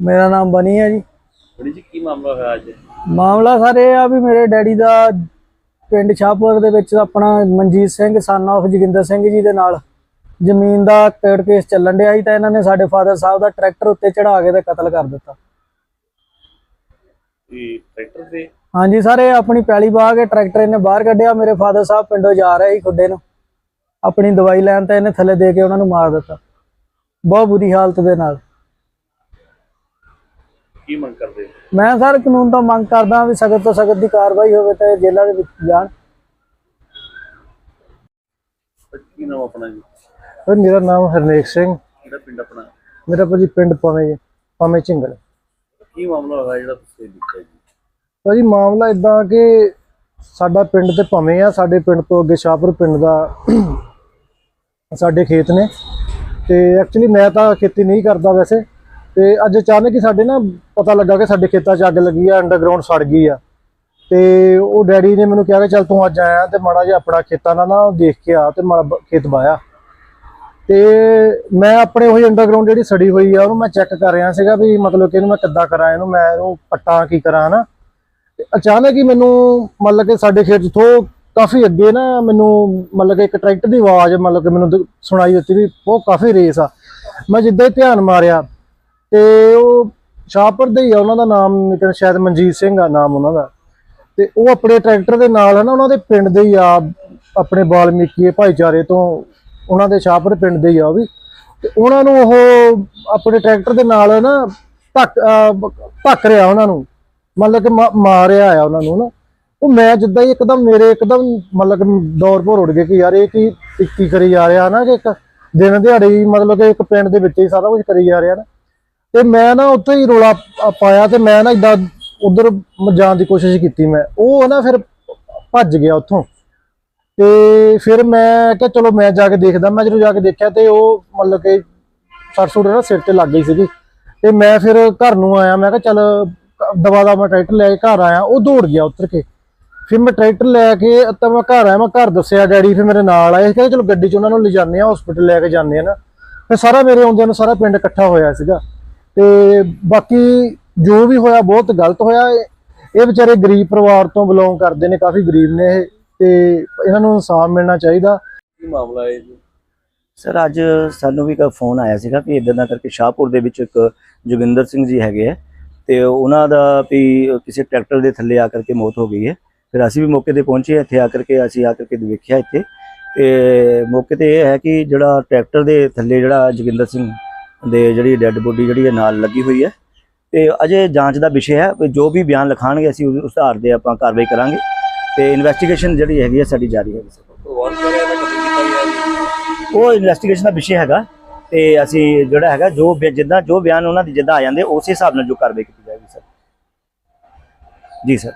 ਮੇਰਾ ਨਾਮ ਬਣੀ ਹੈ ਜੀ। ਬੜੀ ਜੀ ਕੀ ਮਾਮਲਾ ਹੋਇਆ ਅੱਜ? ਮਾਮਲਾ ਸਰ ਇਹ ਆ ਵੀ ਮੇਰੇ ਡੈਡੀ ਦਾ ਪਿੰਡ ਸ਼ਾਹਪੁਰ ਦੇ ਵਿੱਚ ਆਪਣਾ ਮਨਜੀਤ ਸਿੰਘ ਸਨ of ਜੋਗਿੰਦਰ ਸਿੰਘ ਜੀ ਦੇ ਨਾਲ ਜ਼ਮੀਨ ਦਾ ਕੋਰਟ ਕੇਸ ਚੱਲਣ ਡਿਆ ਸੀ ਤਾਂ ਇਹਨਾਂ ਨੇ ਸਾਡੇ ਫਾਦਰ ਸਾਹਿਬ ਦਾ ਟਰੈਕਟਰ ਉੱਤੇ ਚੜਾ ਕੇ ਤੇ ਕਤਲ ਕਰ ਦਿੱਤਾ। ਇਹ ਟਰੈਕਟਰ ਤੇ? ਹਾਂਜੀ ਸਰ ਇਹ ਆਪਣੀ ਪੈਲੀ ਬਾਹ ਕੇ ਟਰੈਕਟਰ ਇਹਨੇ ਬਾਹਰ ਕੱਢਿਆ ਮੇਰੇ ਫਾਦਰ ਸਾਹਿਬ ਪਿੰਡੋਂ ਜਾ ਰਹੇ ਸੀ ਖੁੱਡੇ ਨੂੰ। ਆਪਣੀ ਦਵਾਈ ਲੈਣ ਤੇ ਇਹਨੇ ਥੱਲੇ ਦੇ ਕੇ ਉਹਨਾਂ ਨੂੰ ਮਾਰ ਦਿੱਤਾ। ਬਹੁਤ ਬੁਰੀ ਹਾਲਤ ਦੇ ਨਾਲ। ਕੀ ਮੰਗ ਕਰਦੇ ਹੋ? ਮੈਂ ਸਰ ਕਾਨੂੰਨ ਤੋਂ ਮੰਗ ਕਰਦਾ ਵੀ ਸਖਤ ਤੋਂ ਸਖਤ ਦੀ ਕਾਰਵਾਈ ਹੋਵੇ ਤੇ ਜੇਲ੍ਹਾਂ ਦੇ ਵਿੱਚ ਜਾਣ। ਕੀ ਨਾਮ ਆਪਣਾ ਜੀ? ਸਰ ਮੇਰਾ ਨਾਮ ਹਰਨੇਕ ਸਿੰਘ। ਕਿਹੜਾ ਪਿੰਡ ਆਪਣਾ? ਮੇਰਾ ਭਾਜੀ ਪਿੰਡ ਪਵੇਂ ਪਵੇਂ ਝਿੰਗਲ। ਕੀ ਮਾਮਲਾ ਹੋਇਆ ਜਿਹੜਾ ਤੁਸੀਂ ਦਿੱਤਾ ਜੀ? ਭਾਜੀ ਮਾਮਲਾ ਇਦਾਂ ਕਿ ਸਾਡਾ ਪਿੰਡ ਤੇ ਪਵੇਂ ਆ ਸਾਡੇ ਪਿੰਡ ਤੋਂ ਅੱਗੇ ਸ਼ਾਹਪੁਰ ਪਿੰਡ ਦਾ ਸਾਡੇ ਖੇਤ ਨੇ। ਤੇ ਐਕਚੁਅਲੀ ਮੈਂ ਤਾਂ ਖੇਤੀ ਨਹੀਂ ਕਰਦਾ ਵੈਸੇ। ਤੇ ਅੱਜ ਅਚਾਨਕ ਹੀ ਸਾਡੇ ਨਾ ਪਤਾ ਲੱਗਾ ਕਿ ਸਾਡੇ ਖੇਤਾਂ 'ਚ ਅੱਗ ਲੱਗੀ ਆ ਅੰਡਰਗਰਾਉਂਡ ਸੜ ਗਈ ਆ। ਤੇ ਉਹ ਡੈਡੀ ਨੇ ਮੈਨੂੰ ਕਿਹਾ ਕਿ ਚੱਲ ਤੂੰ ਅੱਜ ਆਇਆ ਤੇ ਮਾੜਾ ਜਿਹਾ ਆਪਣਾ ਖੇਤਾਂ ਨਾਲ ਨਾ ਦੇਖ ਕੇ ਆ ਤੇ ਮਾੜਾ ਖੇਤ ਬਾਇਆ ਤੇ ਮੈਂ ਆਪਣੇ ਉਹੀ ਅੰਡਰਗਰਾਉਂਡ ਜਿਹੜੀ ਸੜੀ ਹੋਈ ਆ, ਉਹਨੂੰ ਮੈਂ ਚੈੱਕ ਕਰ ਰਿਹਾ ਸੀਗਾ ਵੀ ਮਤਲਬ ਕਿ ਇਹਨੂੰ ਮੈਂ ਕਿੱਦਾਂ ਕਰਾਂ, ਇਹਨੂੰ ਮੈਂ ਇਹਨੂੰ ਪੱਟਾਂ ਕੀ ਕਰਾਂ ਨਾ ਤੇ ਅਚਾਨਕ ਹੀ ਮੈਨੂੰ ਮਤਲਬ ਕਿ ਸਾਡੇ ਖੇਤ ਤੋਂ ਕਾਫੀ ਅੱਗੇ ਨਾ ਮੈਨੂੰ ਮਤਲਬ ਕਿ ਇੱਕ ਟਰੈਕਟਰ ਦੀ ਆਵਾਜ਼ ਮਤਲਬ ਕਿ ਮੈਨੂੰ ਸੁਣਾਈ ਦਿੱਤੀ ਵੀ ਉਹ ਕਾਫੀ ਰੇਸ ਆ। ਮੈਂ ਜਿੱਦਾਂ ਹੀ ਧਿਆਨ ਮਾਰਿਆ ਤੇ ਉਹ ਸ਼ਾਹਪੁਰ ਦੇ ਹੀ ਆ, ਉਹਨਾਂ ਦਾ ਨਾਮ ਮੇਰੇ ਸ਼ਾਇਦ ਮਨਜੀਤ ਸਿੰਘ ਆ ਨਾਮ ਉਹਨਾਂ ਦਾ। ਤੇ ਉਹ ਆਪਣੇ ਟਰੈਕਟਰ ਦੇ ਨਾਲ ਹੈ ਨਾ, ਉਹਨਾਂ ਦੇ ਪਿੰਡ ਦੇ ਹੀ ਆ, ਆਪਣੇ ਬਾਲਮੀਕੀ ਭਾਈਚਾਰੇ ਤੋਂ ਉਹਨਾਂ ਦੇ ਸ਼ਾਹਪੁਰ ਪਿੰਡ ਦੇ ਹੀ ਆ ਵੀ। ਤੇ ਉਹਨਾਂ ਨੂੰ ਉਹ ਆਪਣੇ ਟਰੈਕਟਰ ਦੇ ਨਾਲ ਨਾ ਧੱਕ ਧੱਕ ਰਿਹਾ ਉਹਨਾਂ ਨੂੰ, ਮਤਲਬ ਕਿ ਮਾ- ਮਾਰਿਆ ਆ ਉਹਨਾਂ ਨੂੰ ਨਾ। ਉਹ ਮੈਂ ਜਿੱਦਾਂ ਹੀ ਇੱਕਦਮ ਮੇਰੇ ਇੱਕਦਮ ਮਤਲਬ ਦੌਰ ਭੋਰ ਉੱਡ ਗਏ ਕਿ ਯਾਰ ਇਹ ਕੀ ਇਹ ਕੀ ਕਰੀ ਜਾ ਰਿਹਾ ਨਾ ਕਿ ਇੱਕ ਦਿਨ ਦਿਹਾੜੇ ਮਤਲਬ ਕਿ ਇੱਕ ਪਿੰਡ ਦੇ ਵਿੱਚ ਹੀ ਸਾਰਾ ਕੁਝ ਕਰੀ ਜਾ ਰਿਹਾ ਨਾ। ਤੇ ਮੈਂ ਨਾ ਉੱਥੇ ਹੀ ਰੋਲਾ ਪਾਇਆ ਤੇ ਮੈਂ ਨਾ ਇਦਾਂ ਉਧਰ ਜਾਣ ਦੀ ਕੋਸ਼ਿਸ਼ ਕੀਤੀ ਮੈਂ। ਉਹ ਨਾ ਫਿਰ ਭੱਜ ਗਿਆ ਉੱਥੋਂ। ਤੇ ਫਿਰ ਮੈਂ ਕਿਹਾ ਚਲੋ ਮੈਂ ਜਾ ਕੇ ਦੇਖਦਾ। ਮੈਂ ਜਦੋਂ ਜਾ ਕੇ ਦੇਖਿਆ ਤੇ ਉਹ ਮਤਲਬ ਕਿ ਸਰਸੂੜ ਨਾ ਸਿਰ ਤੇ ਲੱਗ ਗਈ ਸੀਗੀ। ਤੇ ਮੈਂ ਫਿਰ ਘਰ ਨੂੰ ਆਇਆ। ਮੈਂ ਕਿਹਾ ਚੱਲ ਦਵਾ ਦਾ ਮੈਂ ਟਰੈਕਟਰ ਲੈ ਕੇ ਘਰ ਆਇਆ। ਉਹ ਦੌੜ ਗਿਆ ਉੱਤਰ ਕੇ। ਫਿਰ ਮੈਂ ਟਰੈਕਟਰ ਲੈ ਕੇ ਤਾਂ ਮੈਂ ਘਰ ਆਇਆ। ਮੈਂ ਘਰ ਦੱਸਿਆ, ਡੈਡੀ ਫਿਰ ਮੇਰੇ ਨਾਲ ਆਏ। ਕਹਿੰਦੇ, ਚਲੋ ਗੱਡੀ 'ਚ ਉਹਨਾਂ ਨੂੰ ਲਿਜਾਣੇ ਆ ਹਸਪੀਟਲ ਲੈ ਕੇ ਜਾਂਦੇ ਆ ਨਾ। ਫਿਰ ਸਾਰਾ ਮੇਰੇ ਆਉਂਦਿਆਂ ਨੂੰ ਸਾਰਾ ਪਿੰਡ ਇਕੱਠਾ ਹੋਇਆ ਸੀਗਾ। ਤੇ ਬਾਕੀ ਜੋ ਵੀ ਹੋਇਆ ਬਹੁਤ ਗਲਤ ਹੋਇਆ ਇਹ। ਇਹ ਵਿਚਾਰੇ ਗਰੀਬ ਪਰਿਵਾਰ ਤੋਂ ਬਿਲੋਂਗ ਕਰਦੇ ਨੇ ਕਾਫੀ ਗਰੀਬ ਨੇ ਇਹ ਤੇ ਇਹਨਾਂ ਨੂੰ ਇਨਸਾਫ ਮਿਲਣਾ ਚਾਹੀਦਾ। ਕੀ ਮਾਮਲਾ ਹੈ ਜੀ? ਸਰ ਅੱਜ ਸਾਨੂੰ ਵੀ ਇੱਕ ਫੋਨ ਆਇਆ ਸੀਗਾ ਕਿ ਇਦਾਂ ਦਾ ਕਰਕੇ ਸ਼ਾਹਪੁਰ ਦੇ ਵਿੱਚ ਇੱਕ ਜੋਗਿੰਦਰ ਸਿੰਘ ਜੀ ਹੈਗੇ ਆ ਤੇ ਉਹਨਾਂ ਦਾ ਵੀ ਕਿਸੇ ਟਰੈਕਟਰ ਦੇ ਥੱਲੇ ਆ ਕਰਕੇ ਮੌਤ ਹੋ ਗਈ ਹੈ। ਫਿਰ ਅਸੀਂ ਵੀ ਮੌਕੇ ਤੇ ਪਹੁੰਚੇ ਇੱਥੇ ਆ ਕਰਕੇ ਅਸੀਂ ਆ ਕਰਕੇ ਵੇਖਿਆ ਇੱਥੇ। ਤੇ ਮੌਕੇ ਤੇ ਇਹ ਹੈ ਕਿ ਜਿਹੜਾ ਟਰੈਕਟਰ ਦੇ ਥੱਲੇ ਜਿਹੜਾ ਜੋਗਿੰਦਰ ਸਿੰਘ ਦੇ ਜਿਹੜੀ ਡੈੱਡ ਬੋਡੀ ਜਿਹੜੀ ਹੈ ਨਾਲ ਲੱਗੀ ਹੋਈ ਹੈ। ਤੇ ਅਜੇ ਜਾਂਚ ਦਾ ਵਿਸ਼ੇ ਹੈ ਵੀ ਜੋ ਵੀ ਬਿਆਨ ਲਿਖਾਣਗੇ, ਅਸੀਂ ਉਸ ਆਧਾਰ ਤੇ ਆਪਾਂ ਕਾਰਵਾਈ ਕਰਾਂਗੇ। ਤੇ ਇਨਵੈਸਟੀਗੇਸ਼ਨ ਜਿਹੜੀ ਹੈਗੀ ਹੈ, ਸਾਡੀ ਜਾਰੀ ਹੈ। ਸਰ ਉਹ ਇਨਵੈਸਟੀਗੇਸ਼ਨ ਦਾ ਵਿਸ਼ੇ ਹੈਗਾ ਤੇ ਅਸੀਂ ਜਿਹੜਾ ਹੈਗਾ, ਜੋ ਜਿੱਦਾਂ ਜੋ ਬਿਆਨ ਉਹਨਾਂ ਦੀ ਜਿੱਦਾਂ ਆ ਜਾਂਦੇ, ਉਸੇ ਹਿਸਾਬ ਨਾਲ ਜੋ ਕਾਰਵਾਈ ਕੀਤੀ ਜਾਏਗੀ, ਸਰ। ਜੀ, ਸਰ।